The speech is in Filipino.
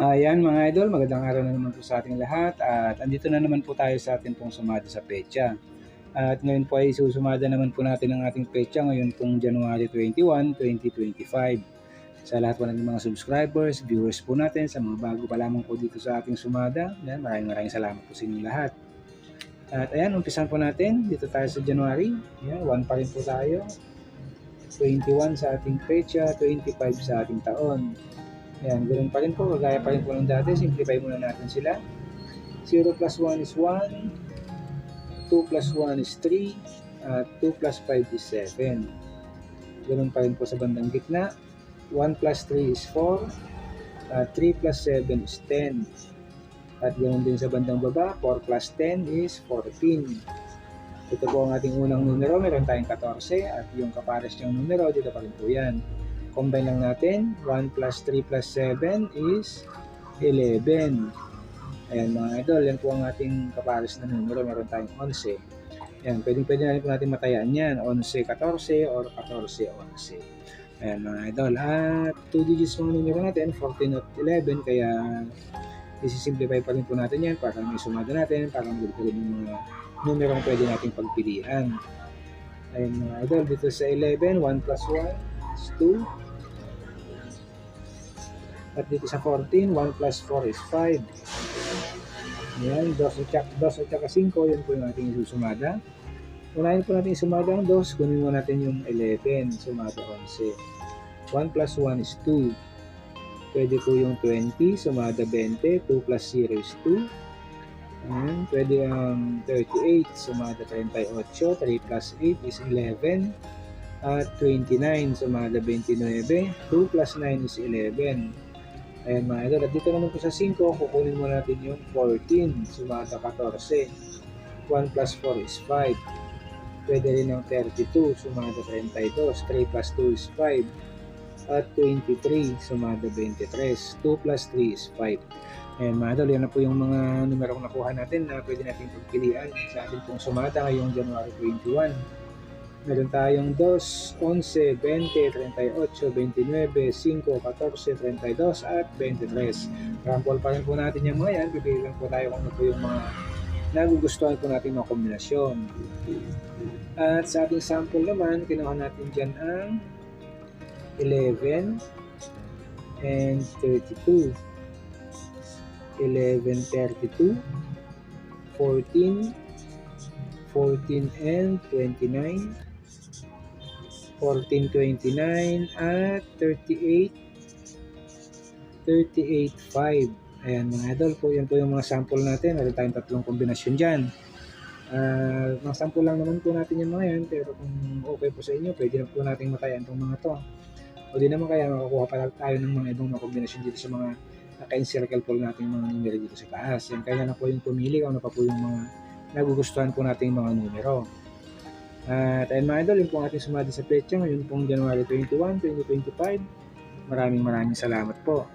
Ayan mga idol, magandang araw na naman po sa ating lahat at andito na naman po tayo sa ating pong sumada sa pecha. At ngayon po ay susumada naman po natin ang ating pecha ngayon pong January 21, 2025. Sa lahat po ng mga subscribers, viewers po natin, sa mga bago pa lamang po dito sa ating sumada, yan, maraming maraming salamat po sa inyo lahat. At ayan, umpisan po natin, dito tayo sa January, yan, 1 pa rin po tayo. 21 sa ating pecha, 25 sa ating taon. Ayan, ganoon pa rin po, kagaya pa rin po ng dati, simplify muna natin sila. 0 plus 1 is 1, 2 plus 1 is 3, at 2 plus 5 is 7. Ganoon pa rin po sa bandang gitna. 1 plus 3 is 4, at 3 plus 7 is 10. At ganoon din sa bandang baba, 4 plus 10 is 14. Ito po ang ating unang numero, meron tayong 14 at yung kapares niyang numero, dito pa rin po yan. Combine lang natin, 1 plus 3 plus 7 is 11. Ayan mga idol, yan po ang ating kapares na numero, meron tayong 11. Ayan, pwedeng pwede na rin po natin matayan yan, 11, 14 or 14, 11. Ayan mga idol, at 2 digits mga numero natin, 14 at 11, kaya isi-simplify pa rin po natin yan para may sumada natin, para magulito rin yung mga numero ang pwede nating pagpilian. Ayun mga idol, dito sa 11, 1 plus 1 is 2. At dito sa 14, 1 plus 4 is 5. Ayan, 2 at 2 at saka 5, yan po yung ating isusumada. Unahin po natin sumada ang 2, kunin mo natin yung 11, sumada 11. 1 plus 1 is 2. Pwede po yung 20, sumada 20, 2 plus 0 is 2. Ayan, pwede ang 38, sumada 38, 3 plus 8 is 11. At 29, sumada 29, 2 plus 9 is 11. Ayan mga idol, at dito naman po sa 5, kukunin mo natin yung 14, sumada 14. 1 plus 4 is 5. Pwede rin ang 32, sumada 32. 3 plus 2 is 5. At 23, sumada 23. 2 plus 3 is 5. Ayan mga idol, yan na po yung mga numerong nakuha natin na pwede natin pagpilian sa ating pong sumada ngayong January 21. Meron tayong 2, 11, 20, 38, 29, 5, 14, 32 at 23. Rample pa rin po natin yung mga yan. Bibili lang po tayo kung ano po yung mga nagugustuhan po natin mga kombinasyon. At sa ating sample naman, kinuha natin dyan ang 11 and 32. 11, 32, 14, 14 and 29, 14, 29 at 38, 38, 5. Ayan mga idol po, yan po yung mga sample natin. Meron tayong tatlong kombinasyon dyan. Uh, mga sample lang naman po natin yung mga yan, pero kung okay po sa inyo, pwede na po natin matayan itong mga to. O di naman kaya makakuha pa tayo ng mga ibang mga kombinasyon dito sa mga naka-encircle po natin mga numero dito sa taas. Yan, kaya na po yung pumili kung ano pa po yung mga nagugustuhan po natin mga numero. At ayun mga idol, yun po ang ating sumali sa petsa ngayon pong January 21, 2025. Maraming maraming salamat po.